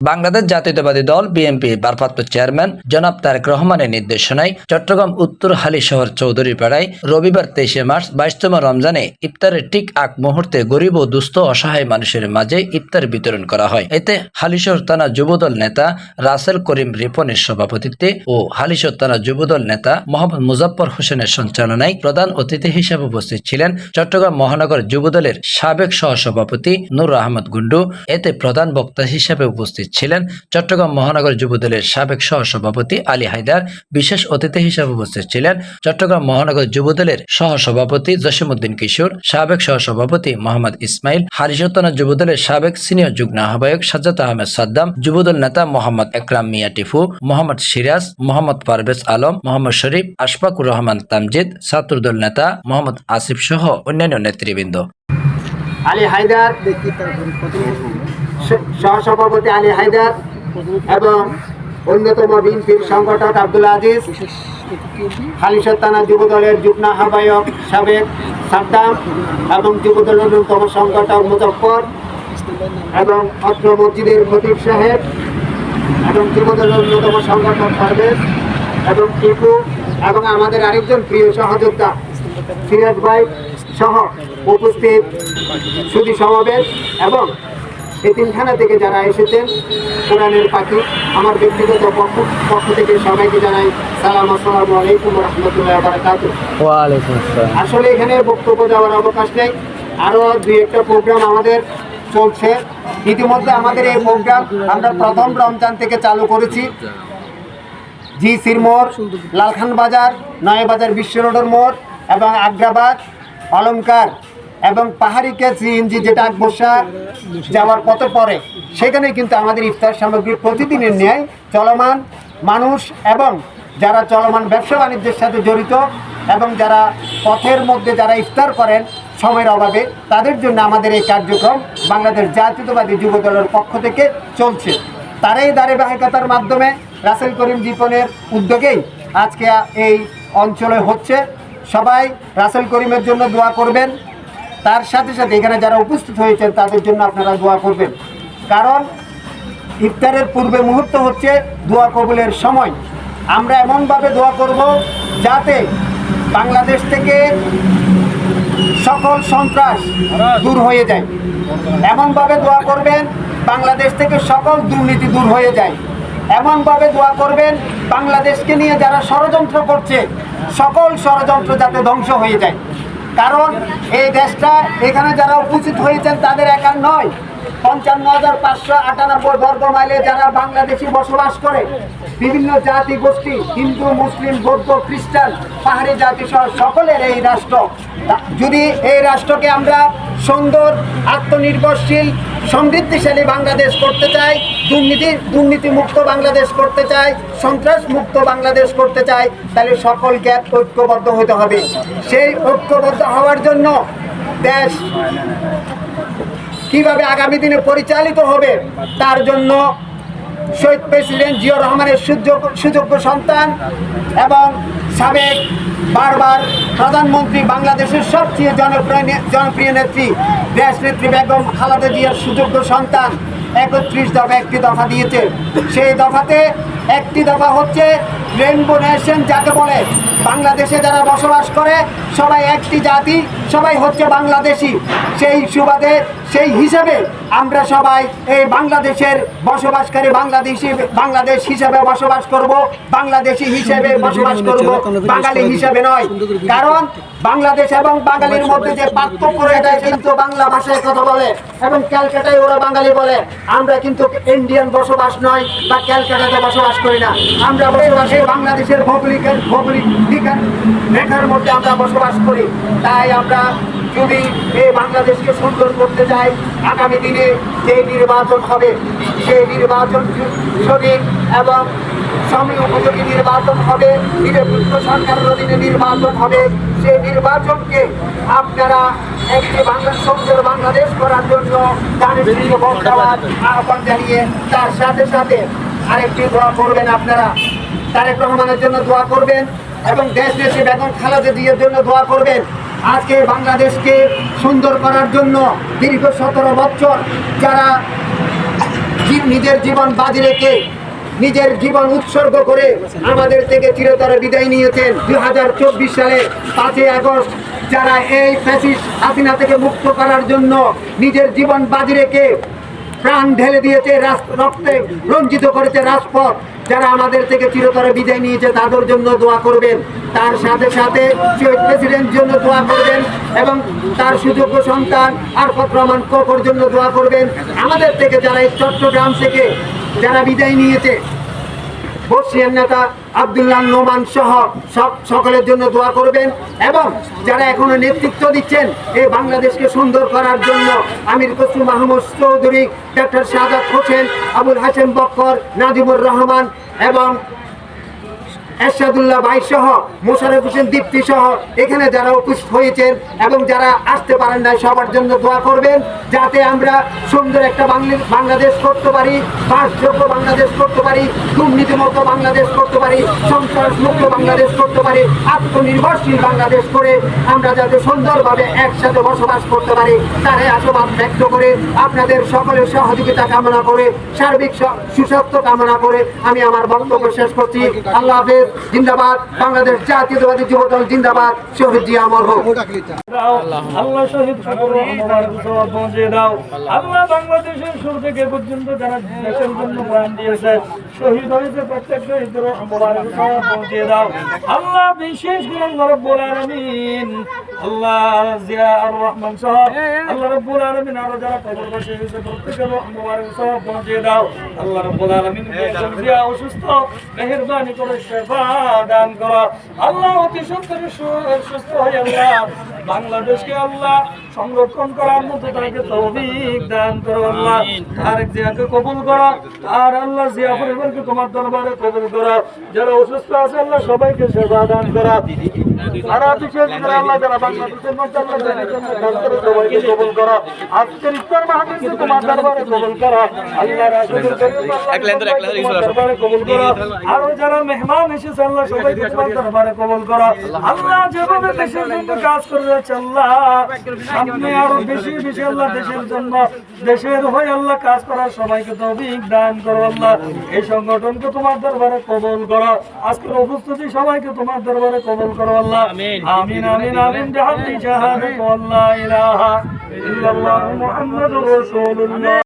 বাংলাদেশ জাতীয়তাবাদী দল বিএনপি ভারপ্রাপ্ত চেয়ারম্যান জনাব তারেক রহমানের নির্দেশনায় চট্টগ্রাম উত্তর হালি শহর চৌধুরী পাড়ায় রবিবার তেইশে মার্চ বাইশতম রমজানে ইফতারের ঠিক আগ মুহূর্তে গরিব ও দুস্থ অসহায় মানুষের মাঝে ইফতার বিতরণ করা হয়। এতে হালিশহর থানা যুবদল নেতা রাসেল করিম রিপনের সভাপতিত্বে ও হালিশহর থানা যুবদল নেতা মোহাম্মদ মুজাফর হোসেনের সঞ্চালনায় প্রধান অতিথি হিসেবে উপস্থিত ছিলেন চট্টগ্রাম মহানগর যুবদলের সাবেক সহসভাপতি নুর আহমদ গুন্ডু। এতে প্রধান বক্তা হিসেবে উপস্থিত ছিলেন চট্টগ্রাম মহানগর যুবদলের সাবেক সহসভাপতি আলী হায়দার। বিশেষ অতিথি হিসেবে উপস্থিত ছিলেন চট্টগ্রাম মহানগর যুবদলের সহসভাপতি জসিমউদ্দিন কিশোর, সাবেক সহসভাপতি মোহাম্মদ ইসমাইল হারিশতনা যুবদলের সাবেক সিনিয়র যুগ্ম আহ্বায়ক সাজ্জাদ আহমেদ সাদ্দাম, যুবদল নেতা মোহাম্মদ একরাম মিয়া টিফু, মোহাম্মদ সিরাজ, মোহাম্মদ পারভেজ আলম, মোহাম্মদ শরীফ, আশফাকুর রহমান তামজিদ, ছাত্রদল নেতা মোহাম্মদ আসিফ সহ অন্যান্য নেতৃবৃন্দ। আলী হায়দার সহসভাপতি আলী হায়দার এবং অন্যতম বিএনপির সংগঠক আব্দুল আজিজ থানা যুব দলের যুগ্ম আহ্বায়ক সাবেক সাদ্দাম এবং যুব দলের অন্যতম সংগঠক মুজফর এবং অত্র মসজিদের খতিব সাহেব এবং যুব দলের অন্যতম সংগঠক পারভেজ এবং টিপু এবং আমাদের আরেকজন প্রিয় সহযোদ্ধা সিরাজ ভাই সহ উপস্থিত সুদী সমাবেশ এবং এতিমখানা থেকে যারা এসেছেন কোরআনের পাখি আমার ব্যক্তিগত পক্ষ পক্ষ থেকে সবাইকে জানাই সালাম আসসালামু আলাইকুম রহমতুল্লাহ বারাকাতু আসলে এখানে বক্তব্য দেওয়ার অবকাশ নেই। আরও দুই একটা প্রোগ্রাম আমাদের চলছে। ইতিমধ্যে আমাদের এই প্রোগ্রাম আমরা প্রথম রমজান থেকে চালু করেছি। জি সির মোড় লালখান বাজার নয়াবাজার বিশ্ব রোডের মোড় এবং আগ্রাবাদ অলংকার এবং পাহাড়িকে সিএনজি যেটা আকবসা যাওয়ার পথে পরে সেখানে কিন্তু আমাদের ইফতার সামগ্রী প্রতিদিনের ন্যায় চলমান মানুষ এবং যারা চলমান ব্যবসা বাণিজ্যের সাথে জড়িত এবং যারা পথের মধ্যে যারা ইফতার করেন সময়ের অভাবে, তাদের জন্য আমাদের এই কার্যক্রম বাংলাদেশ জাতীয়তাবাদী যুব দলের পক্ষ থেকে চলছে। তারই ধারাবাহিকতার মাধ্যমে রাসেল করিম দীপনের উদ্যোগেই আজকে এই অঞ্চলে হচ্ছে। সবাই রাসেল করিমের জন্য দোয়া করবেন। তার সাথে সাথে এখানে যারা উপস্থিত হয়েছেন, তাদের জন্য আপনারা দোয়া করবেন। কারণ ইফতারের পূর্বে মুহূর্ত হচ্ছে দোয়া কবুলের সময়। আমরা এমনভাবে দোয়া করব যাতে বাংলাদেশ থেকে সকল সন্ত্রাস দূর হয়ে যায়। এমনভাবে দোয়া করবেন, বাংলাদেশ থেকে সকল দুর্নীতি দূর হয়ে যায়। এমনভাবে দোয়া করবেন বাংলাদেশকে নিয়ে যারা ষড়যন্ত্র করছে, সকল ষড়যন্ত্র যাতে ধ্বংস হয়ে যায়। কারণ এই দেশটা, এখানে যারা উপস্থিত হয়েছেন, তাদের একার নয়। পঞ্চান্ন হাজার পাঁচশো আটানব্বই বর্গ মাইলে যারা বাংলাদেশি বসবাস করে, বিভিন্ন জাতি গোষ্ঠী, হিন্দু, মুসলিম, বৌদ্ধ, খ্রিস্টান, পাহাড়ি জাতি সহ সকলের এই রাষ্ট্র। যদি এই রাষ্ট্রকে আমরা সুন্দর, আত্মনির্ভরশীল, সমৃদ্ধিশালী বাংলাদেশ করতে চাই দুর্নীতি, দুর্নীতিমুক্ত বাংলাদেশ করতে চাই সন্ত্রাস মুক্ত বাংলাদেশ করতে চাই তাহলে সকল সকলকে ঐক্যবদ্ধ হতে হবে। সেই ঐক্যবদ্ধ হওয়ার জন্য দেশ কীভাবে আগামী দিনে পরিচালিত হবে, তার জন্য শহীদ প্রেসিডেন্ট জিয়া রহমানের সুযোগ্য সুযোগ্য সন্তান এবং সাবেক বারবার প্রধানমন্ত্রী বাংলাদেশের সবচেয়ে জনপ্রিয় জনপ্রিয় নেত্রী, দেশ নেত্রী বেগম খালেদা জিয়ার সুযোগ্য সন্তান একত্রিশ দফা একটি দফা দিয়েছে। সেই দফাতে একটি দফা হচ্ছে রেনবো নেশন যাকে বলে। বাংলাদেশে যারা বসবাস করে, সবাই একটি জাতি, সবাই হচ্ছে বাংলাদেশি। সেই সুবাদে সেই হিসাবে আমরা সবাই এই বাংলাদেশের বসবাসকারী বাংলাদেশি বাংলাদেশ হিসাবে বসবাস করব বাংলাদেশি হিসেবে বসবাস করব বাঙালি হিসাবে নয়। কারণ বাংলাদেশ এবং বাঙালির মধ্যে যে পার্থক্য রয়েছে কিন্তু বাংলা ভাষায় কথা বলে এবং ক্যালকাটায় ওরা বাঙালি বলে। আমরা কিন্তু ইন্ডিয়ান বসবাস নয় বা ক্যালকাটাতে বসবাস করি না। আমরা বসবাস বাংলাদেশের ভৌগোলিক ভৌগোলিক রেখার মধ্যে আমরা বসবাস করি। তাই আমরা যদি এই বাংলাদেশকে সুন্দর করতে চাই আগামী দিনে যে নির্বাচন হবে সেই নির্বাচন সঠিক এবং সময় উপযোগী নির্বাচন হবে নিরপেক্ষ সরকারের অধীনে নির্বাচন হবে সেই নির্বাচনকে আপনারা একটি বাংলা সুন্দর বাংলাদেশ করার জন্য তাদের ভোট আহ্বান জানিয়ে, তার সাথে সাথে আরেকটি দোয়া করবেন আপনারা। তারেক রহমানের জন্য দোয়া করবেন এবং দেশ দেশে বেগম খালেদা জিয়ার জন্য দোয়া করবেন। আজকে বাংলাদেশকে সুন্দর করার জন্য দীর্ঘ সতেরো বছর যারা নিজের জীবন বাজি রেখে নিজের জীবন উৎসর্গ করে আমাদের থেকে চিরতরে বিদায় নিয়েছেন দু হাজার চব্বিশ সালে পাঁচই আগস্ট, যারা এই ফ্যাসিস্ট হাসিনা থেকে মুক্ত করার জন্য নিজের জীবন বাজি রেখে প্রাণ ঢেলে দিয়েছে রক্তে রঞ্জিত করেছে রাজপথ, যারা আমাদের থেকে চিরতরে বিদায় নিয়েছে, তাদের জন্য দোয়া করবেন। তার সাথে সাথে শহীদ প্রেসিডেন্ট জন্য দোয়া করবেন এবং তার সুযোগ্য সন্তান আরফত রহমান কোকর জন্য দোয়া করবেন। আমাদের থেকে যারা এই চট্টগ্রাম থেকে যারা বিদায় নিয়েছে বর্ষিয়ান নেতা আবদুল্লাহ নোমান সহ সব সকলের জন্য দোয়া করবেন এবং যারা এখনও নেতৃত্ব দিচ্ছেন, এই বাংলাদেশকে সুন্দর করার জন্য আমির কসু মাহমুদ চৌধুরী ডক্টর শাহাদ হোসেন, আবুল হাসেম বক্কর নাজিমুর রহমান এবং এরশাদুল্লাহ ভাই সহ মোশারফ হোসেন দীপ্তি সহ এখানে যারা উপস্থিত হয়েছেন এবং যারা আসতে পারেন নাই সবার জন্য দোয়া করবেন যাতে আমরা সুন্দর একটা বাংলা- বাংলাদেশ করতে পারি, বাসযোগ্য বাংলাদেশ করতে পারি, দুর্নীতিমুক্ত বাংলাদেশ করতে পারি সন্ত্রাস মুক্ত বাংলাদেশ করতে পারি, আত্মনির্ভরশীল বাংলাদেশ করে আমরা যাতে সুন্দরভাবে একসাথে বসবাস করতে পারি। তারে আশাবাদ ব্যক্ত করে আপনাদের সকলের সহযোগিতা কামনা করে, সার্বিক সুস্বাস্থ্য কামনা করে আমি আমার বক্তব্য শেষ করছি। আল্লাহ হাফেজ। জিন্দাবাদ। বাংলাদেশ জাতীয়তাবাদী যুবদল জিন্দাবাদ। শহীদ জিয়া আমর হোক। আল্লাহ শহীদ দাও। আল্লাহ বাংলাদেশের শুরু থেকে পর্যন্ত যারা দেশের জন্য প্রাণ দিয়েছে শহীদ হয়েছে প্রত্যেক শহীদের মোবারক পৌঁছে দাও। আল্লাহ বিশেষ করে রব্বুল আলামিন আল্লাহ জিয়া আর রহমান সহ আল্লাহ রব্বুল আলামিন আরও যারা কবর বসে প্রত্যেকের মোবারক সওয়াব পৌঁছে দাও। আল্লাহ রব্বুল আলামিন জিয়া অসুস্থ মেহেরবানি করে সেবা দান করো। আল্লাহ অতি সত্তর সুস্থ হয়ে আল্লাহ বাংলাদেশকে আল্লাহ সংরক্ষণ করার মতো তাকে তৌফিক দান করো আল্লাহ। আরেক জিয়াকে কবুল করো আর আল্লাহ জিয়া পরিবারকে তোমার দরবারে কবুল করো। যারা অসুস্থ আছে আল্লাহ সবাইকে সেবা দান করো। সারা করে আল্লাহ যারা বাংলাদেশের মধ্যে আল্লাহ সবাইকে কবুল করো। আজকের ইফতার মাহফিলকে তোমার দরবারে কবুল করো আল্লাহ রাসূলের দরবারে কবুল করো। আরও যারা মেহমান এসেছে আল্লাহ সবাইকে তোমার দরবারে কবুল করো। আল্লাহ যেভাবে দেশের জন্য কাজ করে যাচ্ছে আল্লাহ সামনে আরও বেশি বেশি আল্লাহ দেশের জন্য দেশের হয়ে আল্লাহ কাজ করার সবাইকে তৌফিক দান করো আল্লাহ। এই সংগঠনকে তোমার দরবারে কবল করো। আজকের উপস্থিতি সবাইকে তোমার দরবারে কবল করো আল্লাহ। আমিন। আমিন আমিন ইলাহা ইল্লাল্লাহু মুহাম্মাদুর রাসূলুল্লাহ।